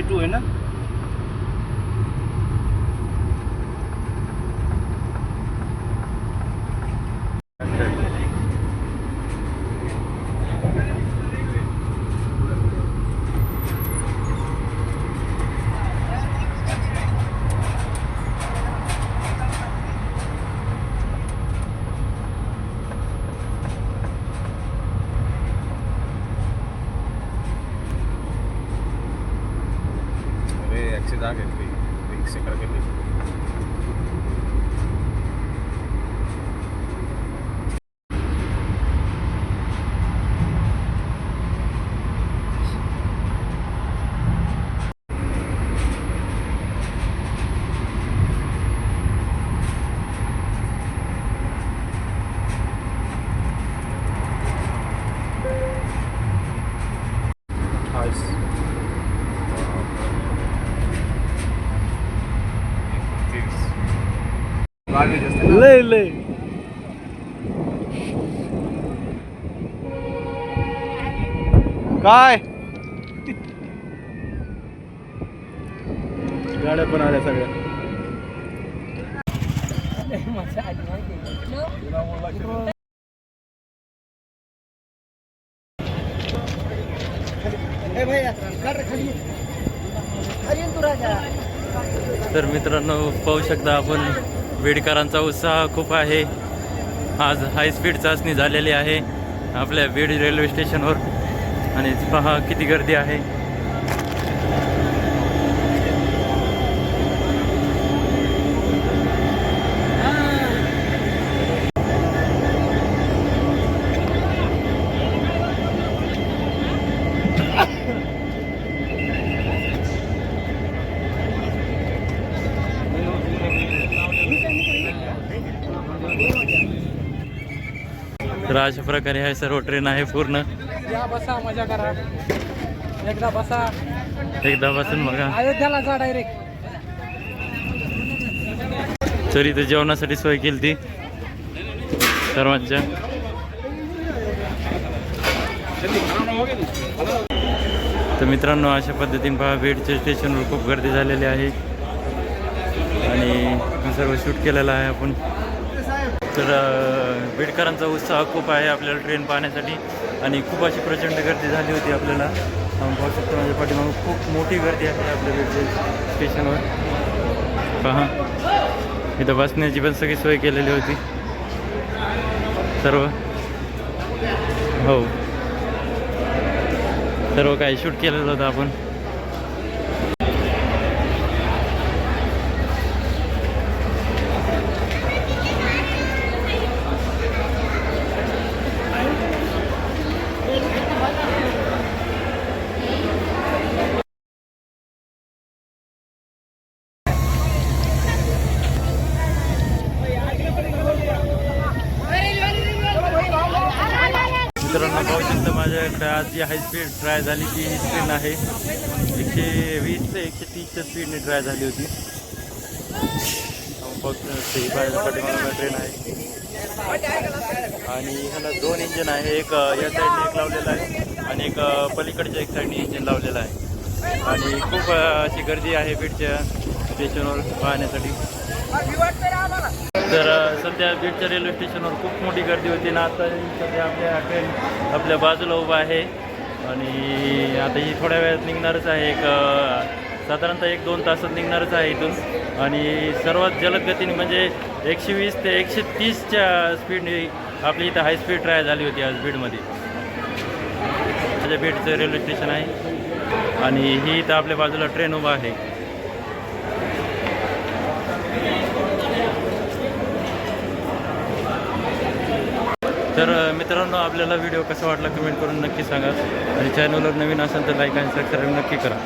Twenty two आहे ना? దాకా ఎక్కడికి ఎక్కడికి వెళ్ళి लय लय. काय? गाड्या पण आल्या सगळ्या. तर मित्रांनो पाहू शकता आपण बीडकरांचा उत्साह खूप आहे. आज हाय स्पीड चाचणी झालेली आहे. आपल्या बीड रेल्वे स्टेशनवर आणि पहा किती गर्दी आहे. तर अशा प्रकारे हे सर्व ट्रेन आहे पूर्ण. या बसा मजा करा. एकदा बसा. एकदा बसून बघा. अयोध्याला जा डायरेक्ट तर इथे जेवणासाठी सोय केली ती सर्वांच्या तर मित्रांनो अशा पद्धतीने पहा बीडच्या स्टेशनवर खूप गर्दी झालेली आहे. आणि सर्व शूट केलेलं आहे आपण. तर बीडकरांचा उत्साह खूप आहे आपल्याला ट्रेन पाहण्यासाठी. आणि खूप अशी प्रचंड गर्दी झाली होती आपल्याला. पाहू शकतो माझ्या पाठीमागं खूप मोठी गर्दी आहे आपल्या बीडच्या स्टेशनवर. पहा इथं बसण्याची पण सगळी सोय केलेली होती. सर्व. हो. सर्व काही शूट केलेलं होतं आपण. मित्रांनो पाहू शकता माझ्याकडे आज जी हाय स्पीड ट्राय झाली ती ही ट्रेन आहे एकशे वीस ते एकशे तीसच्या स्पीडने ट्राय झाली होती. ही पाठीमागं ट्रेन आहे. आणि ह्याला दोन इंजिन आहे एक या साईडने एक लावलेलं आहे आणि एक पलीकडच्या एक साईडने इंजिन लावलेलं आहे. आणि खूप अशी गर्दी आहे बीडच्या स्टेशनवर पाहण्यासाठी. तर सध्या बीडच्या रेल्वे स्टेशनवर खूप मोठी गर्दी होती ना आता सध्या आपल्या ट्रेन आपल्या बाजूला उभा आहे. आणि आता ही थोड्या वेळात निघणारच आहे एक साधारणतः एक दोन तासात निघणारच आहे इथून. आणि सर्वात जलद गतीने म्हणजे एकशे वीस ते एकशे तीसच्या स्पीडने आपली इथं हाय स्पीड ट्राय झाली होती आज बीडमध्ये. माझ्या बीडचं रेल्वे स्टेशन आहे. आणि ही इथं आपल्या बाजूला ट्रेन उभा आहे. तर मित्रांनो आपल्याला व्हिडिओ कसा वाटला कमेंट करून नक्की सांगा. आणि चॅनलवर नवीन असेल तर लाईक आणि सबस्क्राईब नक्की करा.